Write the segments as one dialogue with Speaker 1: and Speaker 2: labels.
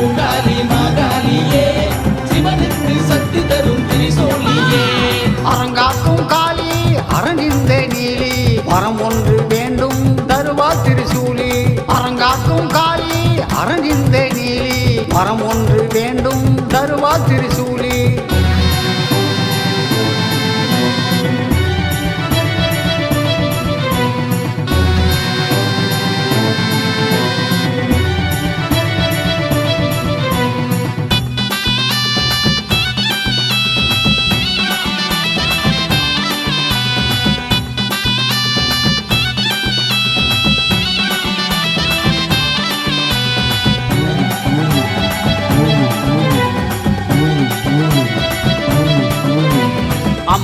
Speaker 1: ஓங்காளி மாகாலியே சிவனுக்கு சக்தி தரும் திரிசோலியே
Speaker 2: அரங்காக்கும் காளி அரணிந்த நீலி. வரம் ஒன்று வேண்டும் தருவா திரிசூலி. அரங்காக்கும் காளி அரணிந்த நீலி. வரம் ஒன்று வேண்டும் தருவா திருசூலி.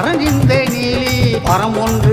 Speaker 2: காளி நீலி பரம் ஒன்று